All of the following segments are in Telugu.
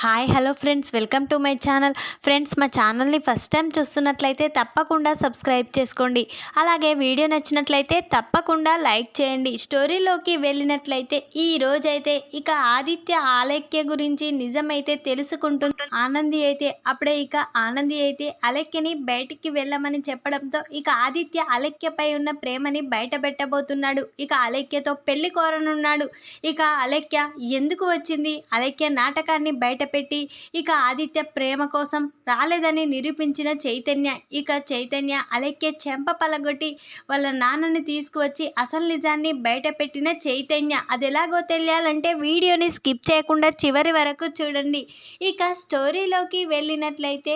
Hi hello friends. Welcome to my channel. Friends మా ఛానల్ని ఫస్ట్ టైం చూస్తున్నట్లయితే తప్పకుండా సబ్స్క్రైబ్ చేసుకోండి. అలాగే వీడియో నచ్చినట్లయితే తప్పకుండా లైక్ చేయండి. స్టోరీలోకి వెళ్ళినట్లయితే ఈ రోజైతే ఇక ఆదిత్య ఆలక్య గురించి నిజమైతే తెలుసుకుంటుంది ఆనంది అయితే అప్పుడే ఇక ఆనంది అయితే అలక్యని బయటికి వెళ్ళమని చెప్పడంతో ఇక ఆదిత్య అలక్యపై ఉన్న ప్రేమని బయట పెట్టబోతున్నాడు ఇక అలక్యతో పెళ్ళి కోరనున్నాడు. ఇక అలక్య ఎందుకు వచ్చింది? అలక్య నాటకాన్ని బయట పెట్టి ఇక ఆదిత్య ప్రేమ కోసం రాలేదని నిరూపించిన చైతన్య ఇక చైతన్య అలెక్య చెంప పలగొట్టి వాళ్ళ నాన్నని తీసుకువచ్చి అసలు నిజాన్ని బయట పెట్టిన చైతన్య. అది ఎలాగో తెలియాలంటే వీడియోని స్కిప్ చేయకుండా చివరి వరకు చూడండి. ఇక స్టోరీలోకి వెళ్ళినట్లయితే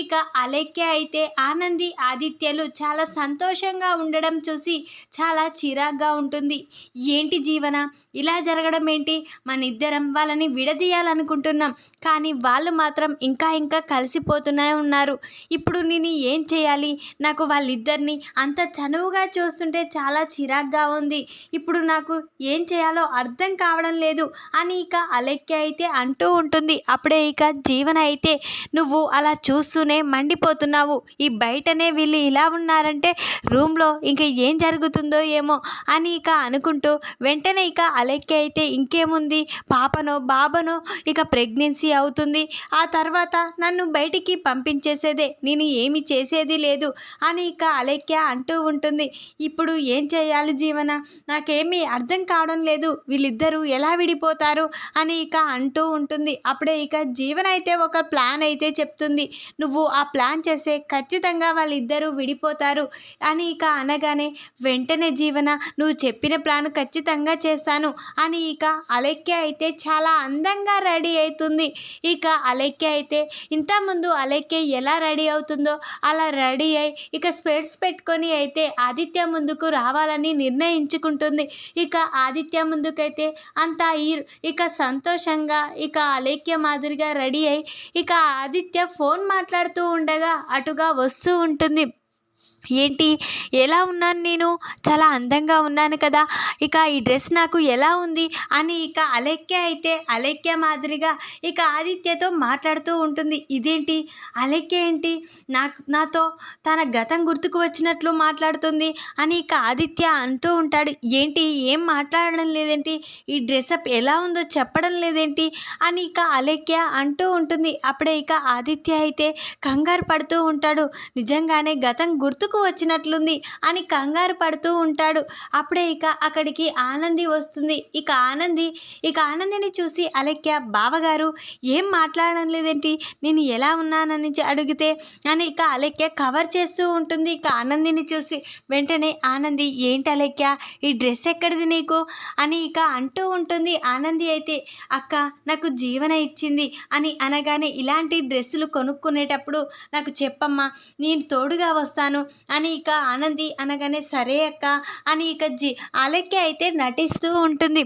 ఇక అలెక్య అయితే ఆనంది ఆదిత్యలు చాలా సంతోషంగా ఉండడం చూసి చాలా చిరాగ్గా ఉంటుంది. ఏంటి జీవన? ఇలా జరగడం ఏంటి? మన ఇద్దరం వాళ్ళని విడదీయాలనుకుంటున్నాం. కానీ వాళ్ళు మాత్రం ఇంకా ఇంకా కలిసిపోతూనే ఉన్నారు. ఇప్పుడు నేను ఏం చేయాలి? నాకు వాళ్ళిద్దరిని అంత చనువుగా చూస్తుంటే చాలా చిరాగ్గా ఉంది. ఇప్పుడు నాకు ఏం చేయాలో అర్థం కావడం లేదు అని ఇక అలెక్య అయితే అంటూ ఉంటుంది. అప్పుడే ఇక జీవన అయితే నువ్వు అలా చూస్తూనే మండిపోతున్నావు. ఈ బయటనే వీళ్ళు ఇలా ఉన్నారంటే రూమ్లో ఇంక ఏం జరుగుతుందో ఏమో అని ఇక అనుకుంటూ వెంటనే ఇక అలెక్య అయితే ఇంకేముంది? పాపనో బాబనో? ఇక ప్రెగ్నెన్సీ అవుతుంది. ఆ తర్వాత నన్ను బయటికి పంపించేసేదే నేను ఏమి చేసేది లేదు అని ఇక అలెక్య అంటూ ఉంటుంది. ఇప్పుడు ఏం చేయాలి జీవన? నాకేమీ అర్థం కావడం లేదు. వీళ్ళిద్దరూ ఎలా విడిపోతారు అని ఇక అంటూ ఉంటుంది. అప్పుడే ఇక జీవన అయితే ఒక ప్లాన్ అయితే చెప్తుంది. నువ్వు ఆ ప్లాన్ చేస్తే ఖచ్చితంగా వాళ్ళిద్దరూ విడిపోతారు అని ఇక అనగానే వెంటనే జీవన నువ్వు చెప్పిన ప్లాన్ ఖచ్చితంగా చేస్తాను అని ఇక అలెక్య అయితే చాలా అందంగా రెడీ అవుతుంది. ఇక అలెక్య అయితే ఇంతకుముందు అలెక్య ఎలా రెడీ అవుతుందో అలా రెడీ అయి ఇక స్పెట్స్ పెట్టుకొని అయితే ఆదిత్య ముందుకు రావాలని నిర్ణయించుకుంటుంది. ఇక ఆదిత్య ముందుకైతే అంతా ఈ ఇక సంతోషంగా ఇక అలేఖ్య మాదిరిగా రెడీ అయి ఇక ఆదిత్య ఫోన్ మాట్లాడుతూ ఉండగా అటుగా వస్తూ ఉంటుంది. ఏంటి? ఎలా ఉన్నాను నేను? చాలా అందంగా ఉన్నాను కదా. ఇక ఈ డ్రెస్ నాకు ఎలా ఉంది? అని ఇక అలెక్య అయితే అలెక్య మాదిరిగా ఇక ఆదిత్యతో మాట్లాడుతూ ఉంటుంది. ఇదేంటి? అలెక్య ఏంటి? నాకు నాతో తన గతం గుర్తుకు వచ్చినట్లు మాట్లాడుతుంది అని ఇక ఆదిత్య అంటూ ఉంటాడు. ఏంటి? ఏం మాట్లాడడం లేదేంటి? ఈ డ్రెస్అప్ ఎలా ఉందో చెప్పడం లేదేంటి? అని ఇక అలెక్య అంటూ ఉంటుంది. అప్పుడే ఇక ఆదిత్య అయితే కంగారు పడుతూ ఉంటాడు. నిజంగానే గతం గుర్తుకు వచ్చినట్లుంది అని కంగారు పడుతూ ఉంటాడు. అప్పుడే ఇక అక్కడికి ఆనంది వస్తుంది. ఇక ఆనంది ఇక ఆనందిని చూసి అలెక్య బావగారు ఏం మాట్లాడడం లేదేంటి? నేను ఎలా ఉన్నానని అడిగితే అని ఇక అలెక్య కవర్ చేస్తూ ఉంటుంది. ఇక ఆనందిని చూసి వెంటనే ఆనంది ఏంటి అలెక్య ఈ డ్రెస్ ఎక్కడిది నీకు అని ఇక అంటూ ఉంటుంది. ఆనంది అయితే అక్క నాకు జీవన ఇచ్చింది అని అనగానే ఇలాంటి డ్రెస్సులు కొనుక్కునేటప్పుడు నాకు చెప్పమ్మా నేను తోడుగా వస్తాను అని ఇక ఆనంది అనగానే సరే అక్క అని ఇక జీ అలెక్కి అయితే నటిస్తూ ఉంటుంది.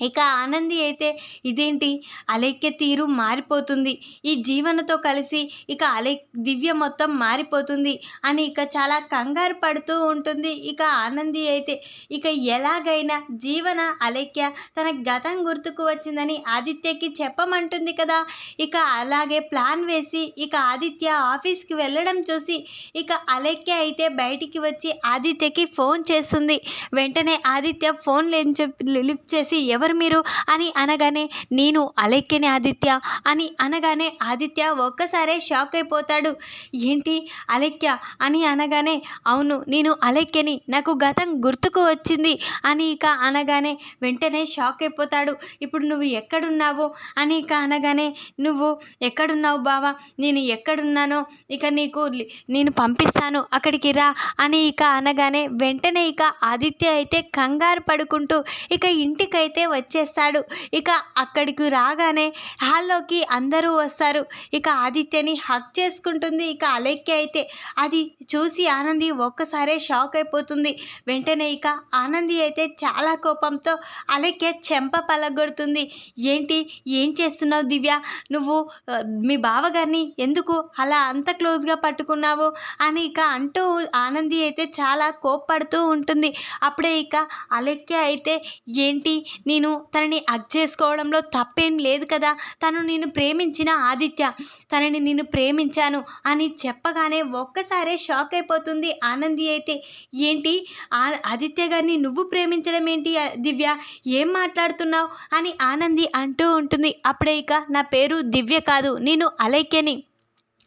ఇక ఆనంది అయితే ఇదేంటి? అలెక్య తీరు మారిపోతుంది. ఈ జీవనతో కలిసి ఇక అలె దివ్య మొత్తం మారిపోతుంది అని ఇక చాలా కంగారు పడుతూ ఉంటుంది ఇక ఆనంది అయితే. ఇక ఎలాగైనా జీవన అలెక్య తన గతం గుర్తుకు వచ్చిందని ఆదిత్యకి చెప్పమంటుంది కదా. ఇక అలాగే ప్లాన్ వేసి ఇక ఆదిత్య ఆఫీస్కి వెళ్ళడం చూసి ఇక అలెక్య అయితే బయటికి వచ్చి ఆదిత్యకి ఫోన్ చేస్తుంది. వెంటనే ఆదిత్య ఫోన్ లిఫ్ట్ చేసి ఎవరు ఎవరు మీరు? అని అనగానే నేను అలెక్యని ఆదిత్య అని అనగానే ఆదిత్య ఒక్కసారే షాక్ అయిపోతాడు. ఏంటి అలెక్య? అని అనగానే అవును నేను అలెక్యని నాకు గతం గుర్తుకు వచ్చింది అని ఇక అనగానే వెంటనే షాక్ అయిపోతాడు. ఇప్పుడు నువ్వు ఎక్కడున్నావు? అని ఇక అనగానే నువ్వు ఎక్కడున్నావు బావా? నేను ఎక్కడున్నానో? ఇక నీకు నేను పంపిస్తాను. అక్కడికి రా అని ఇక అనగానే వెంటనే ఇక ఆదిత్య అయితే కంగారు పడుకుంటూ ఇక ఇంటికైతే వచ్చేస్తాడు. ఇక అక్కడికి రాగానే హాల్లోకి అందరూ వస్తారు. ఇక ఆదిత్యని హక్ చేసుకుంటుంది. ఇక అలెక్కి అయితే అది చూసి ఆనంది ఒక్కసారే షాక్ అయిపోతుంది. వెంటనే ఇక ఆనంది అయితే చాలా కోపంతో అలెక్య చెంప పలగొడుతుంది. ఏంటి? ఏం చేస్తున్నావు దివ్య? నువ్వు మీ బావగారిని ఎందుకు అలా అంత క్లోజ్గా పట్టుకున్నావు? అని ఇక అంటూ ఆనంది అయితే చాలా కోప్పడుతూ ఉంటుంది. అప్పుడే ఇక అలెక్య అయితే ఏంటి? నేను నేను తనని అగ్ చేసుకోవడంలో తప్పేం లేదు కదా. తను నేను ప్రేమించిన ఆదిత్య. తనని నేను ప్రేమించాను అని చెప్పగానే ఒక్కసారే షాక్ అయిపోతుంది ఆనంది అయితే. ఏంటి? ఆ- ఆదిత్య గారిని నువ్వు ప్రేమించడం ఏంటి దివ్య? ఏం మాట్లాడుతున్నావు? అని ఆనంది అంటూ ఉంటుంది. అప్పుడే ఇక నా పేరు దివ్య కాదు నేను అలైక్యని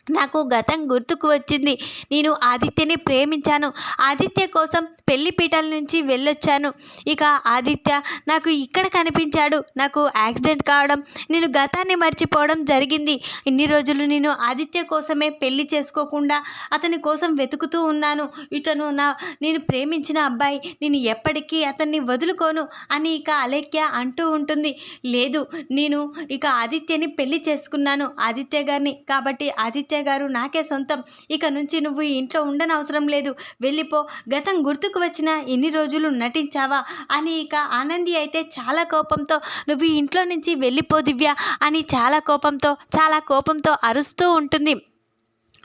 నాకు గతం గుర్తుకు వచ్చింది. నేను ఆదిత్యని ప్రేమించాను. ఆదిత్య కోసం పెళ్ళి పీటల నుంచి వెళ్ళొచ్చాను. ఇక ఆదిత్య నాకు ఇక్కడ కనిపించాడు. నాకు యాక్సిడెంట్ కావడం నేను గతాన్ని మర్చిపోవడం జరిగింది. ఇన్ని రోజులు నేను ఆదిత్య కోసమే పెళ్ళి చేసుకోకుండా అతని కోసం వెతుకుతూ ఉన్నాను. ఇతను నా నేను ప్రేమించిన అబ్బాయి. నేను ఎప్పటికీ అతన్ని వదులుకోను అని ఇక అలేఖ్య అంటూ ఉంటుంది. లేదు నేను ఇక ఆదిత్యని పెళ్ళి చేసుకున్నాను. ఆదిత్య గారిని కాబట్టి ఆదిత్య గారు నాకే సొంతం. ఇక నుంచి నువ్వు ఈ ఇంట్లో ఉండనవసరం లేదు. వెళ్ళిపో. గతం గుర్తుకు వచ్చిన ఎన్ని రోజులు నటించావా? అని ఇక ఆనంది అయితే చాలా కోపంతో నువ్వు ఈ ఇంట్లో నుంచి వెళ్ళిపో దివ్య అని చాలా కోపంతో చాలా కోపంతో అరుస్తూ ఉంటుంది.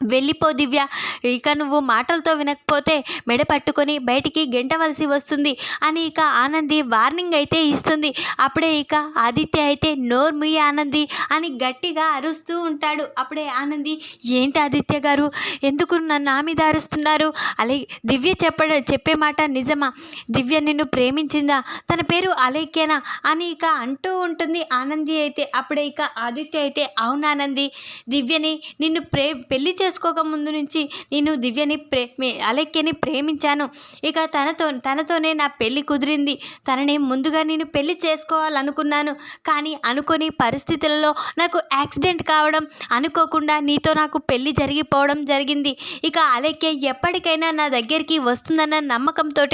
వెళ్ళిపో దివ్య. ఇక నువ్వు మాటలతో వినకపోతే మెడ పట్టుకొని బయటికి గెంటవలసి వస్తుంది. అని ఇక ఆనంది వార్నింగ్ అయితే ఇస్తుంది. అప్పుడే ఇక ఆదిత్య అయితే నోర్మి ఆనంది అని గట్టిగా అరుస్తూ ఉంటాడు. అప్పుడే ఆనంది ఏంటి ఆదిత్య గారు? ఎందుకు నన్ను నా మీద అరుస్తున్నారు? అలే దివ్య చెప్పడం చెప్పే మాట నిజమా? దివ్య నిన్ను ప్రేమించిందా? తన పేరు అలేఖ్యనా? అని ఇక అంటూ ఉంటుంది ఆనంది అయితే. అప్పుడే ఇక ఆదిత్య అయితే అవునానంది దివ్యని నిన్ను ప్రే పెళ్ళి చేసుకోక ముందు నుంచి నేను దివ్యని ప్రే మీ- అలెక్యని ప్రేమించాను. ఇక తనతో తనతోనే నా పెళ్ళి కుదిరింది. తనని ముందుగా నేను పెళ్ళి చేసుకోవాలనుకున్నాను. కానీ అనుకోని పరిస్థితులలో నాకు యాక్సిడెంట్ కావడం అనుకోకుండా నీతో నాకు పెళ్ళి జరిగిపోవడం జరిగింది. ఇక అలెక్య ఎప్పటికైనా నా దగ్గరికి వస్తుందన్న నమ్మకంతో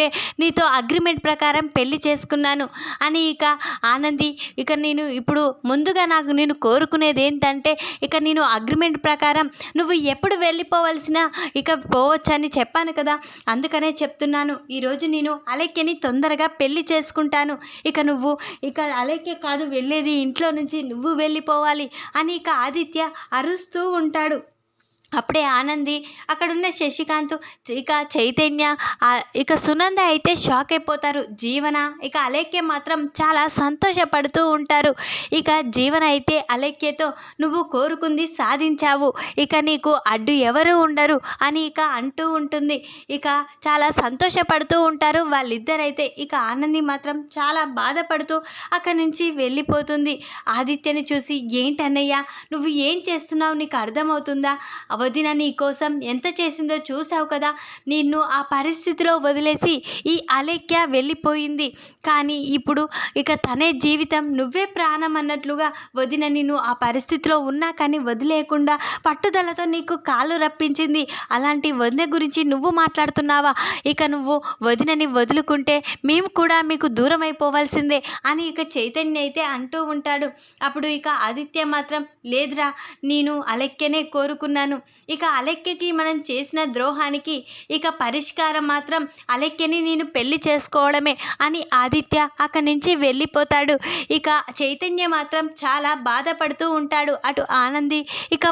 నీతో అగ్రిమెంట్ ప్రకారం పెళ్ళి చేసుకున్నాను అని ఇక ఆనంది ఇక నేను ఇప్పుడు ముందుగా నాకు నేను కోరుకునేది ఏంటంటే ఇక నేను అగ్రిమెంట్ ప్రకారం నువ్వు ఎప్పుడు వెళ్ళిపోవలసిన ఇక పోవచ్చని చెప్పాను కదా. అందుకనే చెప్తున్నాను ఈరోజు నేను అలెక్యని తొందరగా పెళ్ళి చేసుకుంటాను. ఇక నువ్వు ఇక అలెక్య కాదు వెళ్ళేది ఇంట్లో నుంచి నువ్వు వెళ్ళిపోవాలి అని ఇక ఆదిత్య అరుస్తూ ఉంటాడు. అప్పుడే ఆనంది అక్కడున్న శశికాంత్ ఇక చైతన్య ఇక సునంద అయితే షాక్ అయిపోతారు. జీవన ఇక అలేఖ్య మాత్రం చాలా సంతోషపడుతూ ఉంటారు. ఇక జీవన అయితే అలేఖ్యతో నువ్వు కోరుకుంది సాధించావు. ఇక నీకు అడ్డు ఎవరు ఉండరు అని ఇక అంటూ ఉంటుంది. ఇక చాలా సంతోషపడుతూ ఉంటారు. వాళ్ళిద్దరైతే ఇక ఆనంది మాత్రం చాలా బాధపడుతూ అక్కడి నుంచి వెళ్ళిపోతుంది. ఆదిత్యని చూసి ఏంటన్నయ్య నువ్వు ఏం చేస్తున్నావు? నీకు అర్థమవుతుందా? వదిన నీకోసం ఎంత చేసిందో చూసావు కదా. నిన్ను ఆ పరిస్థితిలో వదిలేసి ఈ అలేఖ్య వెళ్ళిపోయింది. కానీ ఇప్పుడు ఇక తనే జీవితం నువ్వే ప్రాణం అన్నట్లుగా వదిన నిన్ను ఆ పరిస్థితిలో ఉన్నా కానీ వదిలేయకుండా పట్టుదలతో నీకు కాలు రప్పించింది. అలాంటి వదిన గురించి నువ్వు మాట్లాడుతున్నావా? ఇక నువ్వు వదినని వదులుకుంటే మేము కూడా మీకు దూరం అయిపోవాల్సిందే అని ఇక చైతన్య అయితే అంటూ ఉంటాడు. అప్పుడు ఇక ఆదిత్య మాత్రం లేదురా నేను అలెక్యనే కోరుకున్నాను. ఇక అలెక్కకి మనం చేసిన ద్రోహానికి ఇక పరిష్కారం మాత్రం అలెక్కని నేను పెళ్ళి చేసుకోవడమే అని ఆదిత్య అక్కడి నుంచి వెళ్ళిపోతాడు. ఇక చైతన్య మాత్రం చాలా బాధపడుతూ ఉంటాడు. అటు ఆనంది ఇక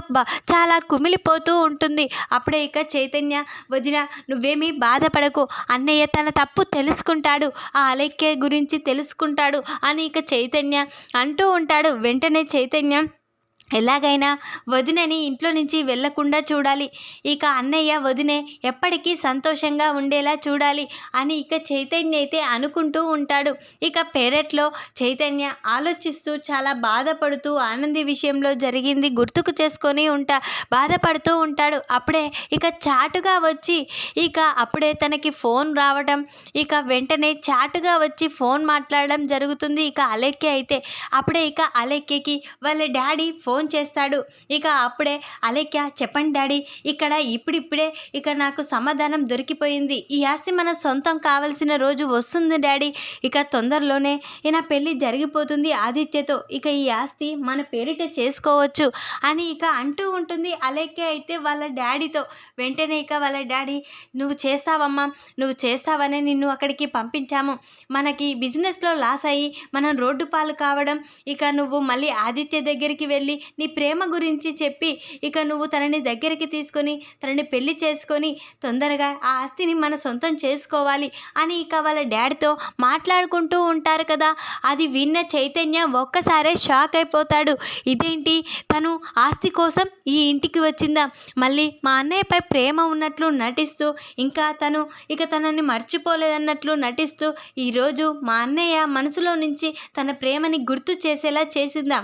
చాలా కుమిలిపోతూ ఉంటుంది. అప్పుడే ఇక చైతన్య వదిన నువ్వేమీ బాధపడకు. అన్నయ్య తన తప్పు తెలుసుకుంటాడు. ఆ అలెక్కే గురించి తెలుసుకుంటాడు అని ఇక చైతన్య అంటూ ఉంటాడు. వెంటనే చైతన్య ఎలాగైనా వదినని ఇంట్లో నుంచి వెళ్ళకుండా చూడాలి. ఇక అన్నయ్య వదినే ఎప్పటికీ సంతోషంగా ఉండేలా చూడాలి అని ఇక చైతన్య అయితే అనుకుంటూ ఉంటాడు. ఇక పెరట్లో చైతన్య ఆలోచిస్తూ చాలా బాధపడుతూ ఆనంది విషయంలో జరిగింది గుర్తుకు చేసుకొని ఉంటా బాధపడుతూ ఉంటాడు. అప్పుడే ఇక చాటుగా వచ్చి ఇక అప్పుడే తనకి ఫోన్ రావడం ఇక వెంటనే చాటుగా వచ్చి ఫోన్ మాట్లాడడం జరుగుతుంది ఇక అలెక్కి అయితే. అప్పుడే ఇక అలెక్యకి వాళ్ళ డాడీ ఫోన్ చేస్తాడు. ఇక అప్పుడే అలెక్య చెప్పండి డాడీ. ఇక్కడ ఇప్పుడిప్పుడే ఇక నాకు సమాధానం దొరికిపోయింది. ఈ ఆస్తి మన సొంతం కావలసిన రోజు వస్తుంది డాడీ. ఇక తొందరలోనే ఈయన పెళ్ళి జరిగిపోతుంది ఆదిత్యతో. ఇక ఈ ఆస్తి మన పేరిట చేసుకోవచ్చు అని ఇక అంటూ ఉంటుంది అలెక్య అయితే వాళ్ళ డాడీతో. వెంటనే ఇక వాళ్ళ డాడీ నువ్వు చేస్తావమ్మా. నువ్వు చేస్తావనే నిన్ను అక్కడికి పంపించాము. మనకి బిజినెస్లో లాస్ అయ్యి మనం రోడ్డు పాలు కావడం. ఇక నువ్వు మళ్ళీ ఆదిత్య దగ్గరికి వెళ్ళి నీ ప్రేమ గురించి చెప్పి ఇక నువ్వు తనని దగ్గరికి తీసుకొని తనని పెళ్ళి చేసుకొని తొందరగా ఆ ఆస్తిని మన సొంతం చేసుకోవాలి అని ఇక వాళ్ళ డాడీతో మాట్లాడుకుంటూ ఉంటారు కదా. అది విన్న చైతన్య ఒక్కసారే షాక్ అయిపోతాడు. ఇదేంటి? తను ఆస్తి కోసం ఈ ఇంటికి వచ్చిందా? మళ్ళీ మా అన్నయ్యపై ప్రేమ ఉన్నట్లు నటిస్తూ ఇంకా తను ఇక తనని మర్చిపోలేదన్నట్లు నటిస్తూ ఈరోజు మా అన్నయ్య మనసులో నుంచి తన ప్రేమని గుర్తు చేసేలా చేసిందా?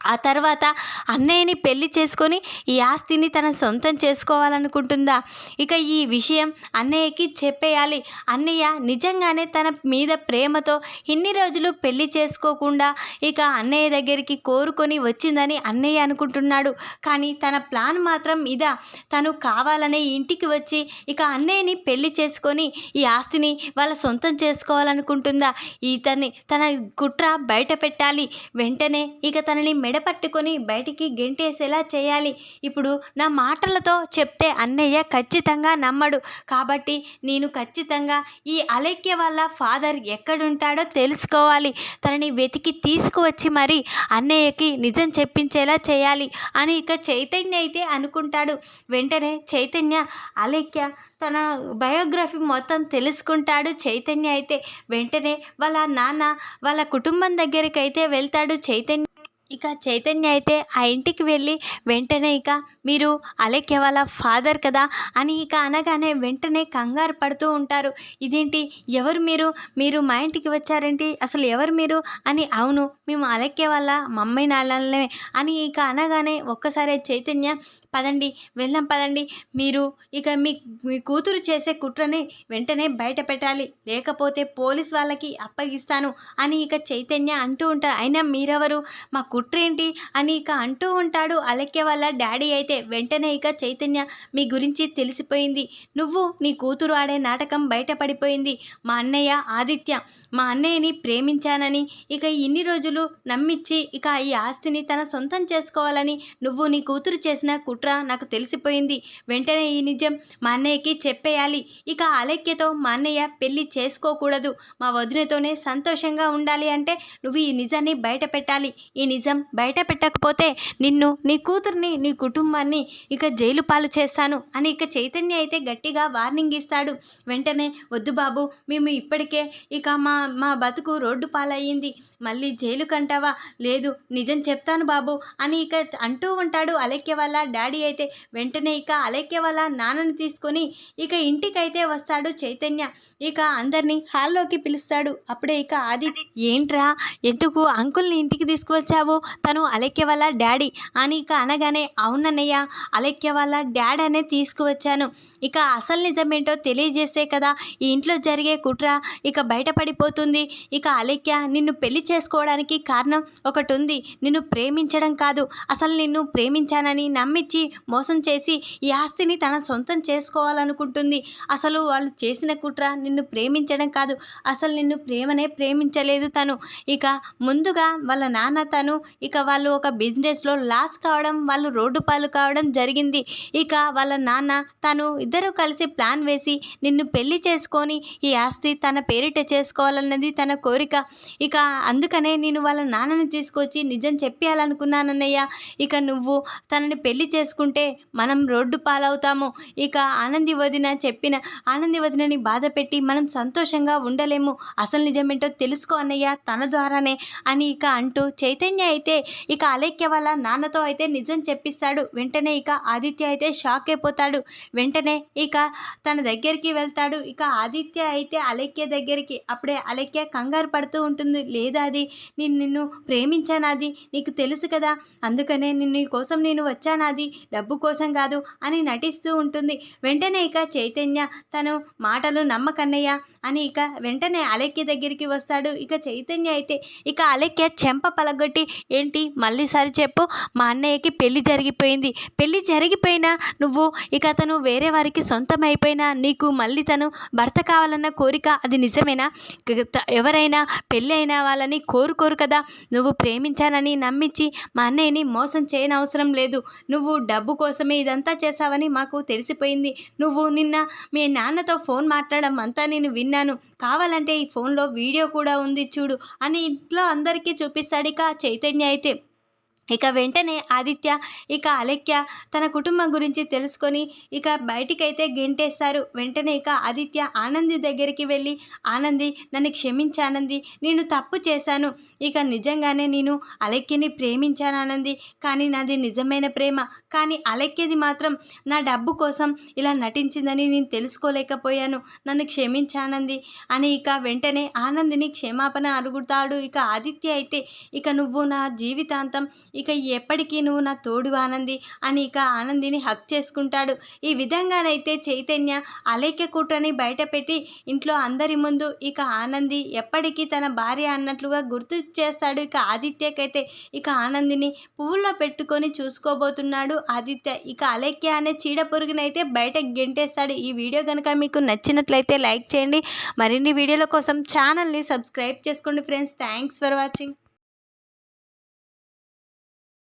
ఆ తర్వాత అన్నయ్యని పెళ్ళి చేసుకొని ఈ ఆస్తిని తన సొంతం చేసుకోవాలనుకుంటుందా? ఇక ఈ విషయం అన్నయ్యకి చెప్పేయాలి. అన్నయ్య నిజంగానే తన మీద ప్రేమతో ఇన్ని రోజులు పెళ్ళి చేసుకోకుండా ఇక అన్నయ్య దగ్గరికి కోరుకొని వచ్చిందని అన్నయ్య అనుకుంటున్నాడు. కానీ తన ప్లాన్ మాత్రం ఇదా. తను కావాలనే ఇంటికి వచ్చి ఇక అన్నయ్యని పెళ్ళి చేసుకొని ఈ ఆస్తిని వాళ్ళ సొంతం చేసుకోవాలనుకుంటుందా? ఇతన్ని తన కుట్ర బయట పెట్టాలి. వెంటనే ఇక తనని మెడ పట్టుకొని బయటికి గెంటేసేలా చేయాలి. ఇప్పుడు నా మాటలతో చెప్తే అన్నయ్య ఖచ్చితంగా నమ్మడు. కాబట్టి నేను ఖచ్చితంగా ఈ అలైక్య వాళ్ళ ఫాదర్ ఎక్కడుంటాడో తెలుసుకోవాలి. తనని వెతికి తీసుకువచ్చి మరి అన్నయ్యకి నిజం చెప్పించేలా చేయాలి అని ఇక చైతన్య అయితే అనుకుంటాడు. వెంటనే చైతన్య అలైక్య తన బయోగ్రఫీ మొత్తం తెలుసుకుంటాడు చైతన్య అయితే. వెంటనే వాళ్ళ నాన్న వాళ్ళ కుటుంబం దగ్గరికి అయితే వెళ్తాడు చైతన్య. ఇక చైతన్య అయితే ఆ ఇంటికి వెళ్ళి వెంటనే ఇక మీరు అలెక్య వాళ్ళ ఫాదర్ కదా అని ఇక అనగానే వెంటనే కంగారు పడుతూ ఉంటారు. ఇదేంటి? ఎవరు మీరు? మీరు మా ఇంటికి వచ్చారేంటి? అసలు ఎవరు మీరు? అని అవును మేము అలెక్య వాళ్ళ మమ్మీ నాన్నలనే అని ఇక అనగానే ఒక్కసారి చైతన్య పదండి వెళ్దాం పదండి మీరు ఇక మీ మీ కూతురు చేసే కుట్రని వెంటనే బయట పెట్టాలి లేకపోతే పోలీస్ వాళ్ళకి అప్పగిస్తాను అని ఇక చైతన్య అంటూ ఉంటారు. అయినా మీరెవరు? మా కుట్రేంటి అని ఇక అంటూ ఉంటాడు అలక్య వాళ్ళ డాడీ అయితే. వెంటనే ఇక చైతన్య మీ గురించి తెలిసిపోయింది. నువ్వు నీ కూతురు ఆడే నాటకం బయటపడిపోయింది. మా అన్నయ్య ఆదిత్య మా అన్నయ్యని ప్రేమించానని ఇక ఇన్ని రోజులు నమ్మించి ఇక ఈ ఆస్తిని తన సొంతం చేసుకోవాలని నువ్వు నీ కూతురు చేసిన కుట్ర నాకు తెలిసిపోయింది. వెంటనే ఈ నిజం మా అన్నయ్యకి చెప్పేయాలి. ఇక అలక్యతో మా అన్నయ్య పెళ్ళి చేసుకోకూడదు. మా వదినతోనే సంతోషంగా ఉండాలి అంటే నువ్వు ఈ నిజాన్ని బయట పెట్టాలి ఈ నిజం నిజం బయట పెట్టకపోతే నిన్ను నీ కూతుర్ని నీ కుటుంబాన్ని ఇక జైలు పాలు చేస్తాను అని ఇక చైతన్య అయితే గట్టిగా వార్నింగ్ ఇస్తాడు. వెంటనే వద్దు బాబు మేము ఇప్పటికే ఇక మా మా బతుకు రోడ్డు పాలయ్యింది. మళ్ళీ జైలు కంటావా? లేదు నిజం చెప్తాను బాబు అని ఇక అంటూ ఉంటాడు అలెక్య వాళ్ళ డాడీ అయితే. వెంటనే ఇక అలెక్య వాళ్ళ నాన్నని తీసుకొని ఇక ఇంటికైతే వస్తాడు చైతన్య. ఇక అందరినీ హాల్లోకి పిలుస్తాడు. అప్పుడే ఇక ఆది ఏంట్రా ఎందుకు అంకుల్ని ఇంటికి తీసుకువచ్చావు? తను అలెక్య వాళ్ళ డాడీ. అని ఇక అనగానే అవునన్నయ్య అలెక్య వాళ్ళ డాడ్ అనే తీసుకువచ్చాను. ఇక అసలు నిజమేంటో తెలియజేసే కదా ఈ ఇంట్లో జరిగే కుట్ర ఇక బయటపడిపోతుంది. ఇక అలెక్య నిన్ను పెళ్ళి చేసుకోవడానికి కారణం ఒకటి ఉంది నిన్ను ప్రేమించడం కాదు. అసలు నిన్ను ప్రేమించానని నమ్మించి మోసం చేసి ఈ ఆస్తిని తన సొంతం చేసుకోవాలనుకుంటుంది. అసలు వాళ్ళు చేసిన కుట్ర నిన్ను ప్రేమించడం కాదు. అసలు నిన్ను ప్రేమనే ప్రేమించలేదు తను. ఇక ముందుగా వాళ్ళ నాన్న తను ఇక వాళ్ళు ఒక బిజినెస్లో లాస్ కావడం వాళ్ళు రోడ్డు పాలు కావడం జరిగింది. ఇక వాళ్ళ నాన్న తను ఇద్దరు కలిసి ప్లాన్ వేసి నిన్ను పెళ్ళి చేసుకొని ఈ ఆస్తి తన పేరిట చేసుకోవాలన్నది తన కోరిక. ఇక అందుకనే నేను వాళ్ళ నాన్నని తీసుకొచ్చి నిజం చెప్పేయాలనుకున్నానన్నయ్య. ఇక నువ్వు తనని పెళ్ళి చేసుకుంటే మనం రోడ్డు పాలవుతాము. ఇక ఆనంది వదిన చెప్పిన ఆనంది వదినని బాధ పెట్టి మనం సంతోషంగా ఉండలేము. అసలు నిజమేంటో తెలుసుకో అన్నయ్య తన ద్వారానే అని ఇక అంటూ చైతన్య అయితే ఇక అలేఖ్య వాళ్ళ నాన్నతో అయితే నిజం చెప్పిస్తాడు. వెంటనే ఇక ఆదిత్య అయితే షాక్ అయిపోతాడు. వెంటనే ఇక తన దగ్గరికి వెళ్తాడు. ఇక ఆదిత్య అయితే అలేఖ్య దగ్గరికి. అప్పుడే అలేఖ్య కంగారు పడుతూ ఉంటుంది. లేదా అది? నేను నిన్ను ప్రేమించానాది నీకు తెలుసు కదా. అందుకనే నిన్ను కోసం నేను వచ్చానాది డబ్బు కోసం కాదు అని నటిస్తూ ఉంటుంది. వెంటనే ఇక చైతన్య తను మాటలు నమ్మకన్నయ్య అని ఇక వెంటనే అలెక్య దగ్గరికి వస్తాడు. ఇక చైతన్య అయితే ఇక అలెక్య చెంప పలగొట్టి ఏంటి? మళ్ళీసారి చెప్పు. మా అన్నయ్యకి పెళ్ళి జరిగిపోయింది. పెళ్ళి జరిగిపోయినా నువ్వు ఇక తను వేరే వారికి సొంతం అయిపోయినా నీకు మళ్ళీ తను భర్త కావాలన్న కోరిక అది నిజమేనా? ఎవరైనా పెళ్ళి అయిన వాళ్ళని కోరుకోరు కదా. నువ్వు ప్రేమించానని నమ్మించి మా అన్నయ్యని మోసం చేయనవసరం లేదు. నువ్వు డబ్బు కోసమే ఇదంతా చేశావని మాకు తెలిసిపోయింది. నువ్వు నిన్న మీ నాన్నతో ఫోన్ మాట్లాడడం అంతా నేను విన్నాను. కావాలంటే ఈ ఫోన్లో వీడియో కూడా ఉంది చూడు అని ఇంట్లో అందరికీ చూపిస్తాడు ఇక చైతన్య. అయితే ఇక వెంటనే ఆదిత్య ఇక అలెక్య తన కుటుంబం గురించి తెలుసుకొని ఇక బయటికైతే గెంటేస్తారు. వెంటనే ఇక ఆదిత్య ఆనంది దగ్గరికి వెళ్ళి ఆనంది నన్ను క్షమించి ఆనంది నేను తప్పు చేశాను. ఇక నిజంగానే నేను అలెక్యని ప్రేమించాను ఆనంది. కానీ నాది నిజమైన ప్రేమ. కానీ అలెక్యది మాత్రం నా డబ్బు కోసం ఇలా నటించిందని నేను తెలుసుకోలేకపోయాను. నన్ను క్షమించానంది అని ఇక వెంటనే ఆనందిని క్షమాపణ అడుగుతాడు. ఇక ఆదిత్య అయితే ఇక నువ్వు నా జీవితాంతం ఇక ఎప్పటికీ నువ్వు నా తోడు ఆనంది అని ఇక ఆనందిని హక్ చేసుకుంటాడు. ఈ విధంగానైతే చైతన్య అలేఖ్య కుట్రని బయటపెట్టి ఇంట్లో అందరి ముందు ఇక ఆనంది ఎప్పటికీ తన భార్య అన్నట్లుగా గుర్తు చేస్తాడు. ఇక ఆదిత్యకైతే ఇక ఆనందిని పువ్వుల్లో పెట్టుకొని చూసుకోబోతున్నాడు ఆదిత్య. ఇక అలైక్య అనే చీడ పురుగునైతే బయట గెంటేస్తాడు. ఈ వీడియో కనుక మీకు నచ్చినట్లయితే లైక్ చేయండి. మరిన్ని వీడియోల కోసం ఛానల్ని సబ్స్క్రైబ్ చేసుకోండి ఫ్రెండ్స్. Thanks for watching.